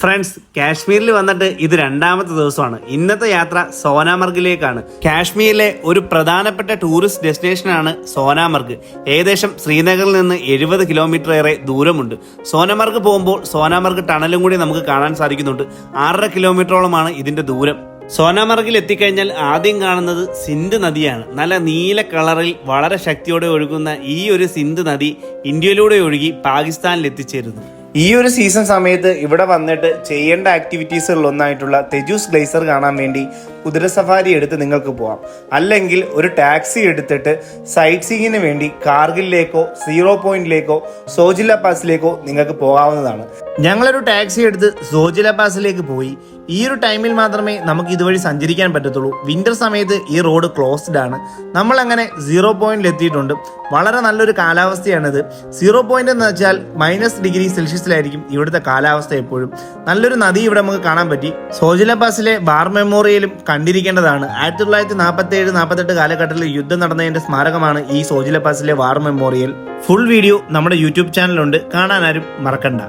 Friends കാശ്മീരിൽ വന്നിട്ട് ഇത് രണ്ടാമത്തെ ദിവസമാണ്. ഇന്നത്തെ യാത്ര സോനാമർഗിലേക്കാണ്. കാശ്മീരിലെ ഒരു പ്രധാനപ്പെട്ട ടൂറിസ്റ്റ് ഡെസ്റ്റിനേഷനാണ് സോനാമർഗ്. ഏകദേശം ശ്രീനഗറിൽ നിന്ന് എഴുപത് കിലോമീറ്റർ ഏറെ ദൂരമുണ്ട്. സോനാമർഗ് പോകുമ്പോൾ സോനാമർഗ് ടണലും കൂടി നമുക്ക് കാണാൻ സാധിക്കുന്നുണ്ട്. ആറര കിലോമീറ്ററോളമാണ് ഇതിന്റെ ദൂരം. സോനാമർഗിൽ എത്തിക്കഴിഞ്ഞാൽ ആദ്യം കാണുന്നത് സിന്ധു നദിയാണ്. നല്ല നീല കളറിൽ വളരെ ശക്തിയോടെ ഒഴുകുന്ന ഈ ഒരു സിന്ധു നദി ഇന്ത്യയിലൂടെ ഒഴുകി പാകിസ്ഥാനിൽ എത്തിച്ചേരുന്നു. ഈ ഒരു സീസൺ സമയത്ത് ഇവിടെ വന്നിട്ട് ചെയ്യേണ്ട ആക്ടിവിറ്റീസുകളിൽ ഒന്നായിട്ടുള്ള തെജൂസ് ഗ്ലേസർ കാണാൻ വേണ്ടി കുതിര സഫാരി എടുത്ത് നിങ്ങൾക്ക് പോവാം. അല്ലെങ്കിൽ ഒരു ടാക്സി എടുത്തിട്ട് സൈറ്റ് സീയിങ്ങിന് വേണ്ടി കാർഗിലിലേക്കോ സീറോ പോയിന്റിലേക്കോ സോജില പാസിലേക്കോ നിങ്ങൾക്ക് പോകാവുന്നതാണ്. ഞങ്ങളൊരു ടാക്സി എടുത്ത് സോജില പാസിലേക്ക് പോയി. ഈ ഒരു ടൈമിൽ മാത്രമേ നമുക്ക് ഇതുവഴി സഞ്ചരിക്കാൻ പറ്റത്തുള്ളൂ. വിന്റർ സമയത്ത് ഈ റോഡ് ക്ലോസ്ഡ് ആണ്. നമ്മൾ അങ്ങനെ സീറോ പോയിന്റിൽ എത്തിയിട്ടുണ്ട്. വളരെ നല്ലൊരു കാലാവസ്ഥയാണിത്. സീറോ പോയിന്റ് എന്ന് വെച്ചാൽ മൈനസ് ഡിഗ്രി സെൽഷ്യസിലായിരിക്കും ഇവിടുത്തെ കാലാവസ്ഥ എപ്പോഴും. നല്ലൊരു നദി ഇവിടെ നമുക്ക് കാണാൻ പറ്റി. സോജില പാസിലെ ബാർ മെമ്മോറിയലും കണ്ടിരിക്കേണ്ടതാണ്. ആയിരത്തി തൊള്ളായിരത്തി നാൽപ്പത്തി ഏഴ് നാൽപ്പത്തെട്ട് കാലഘട്ടത്തിൽ യുദ്ധം നടന്നതിന്റെ സ്മാരകമാണ് ഈ സോജില പാസിലെ വാർ മെമ്മോറിയൽ. ഫുൾ വീഡിയോ നമ്മുടെ യൂട്യൂബ് ചാനലുണ്ട് കാണാനാരും മറക്കണ്ട.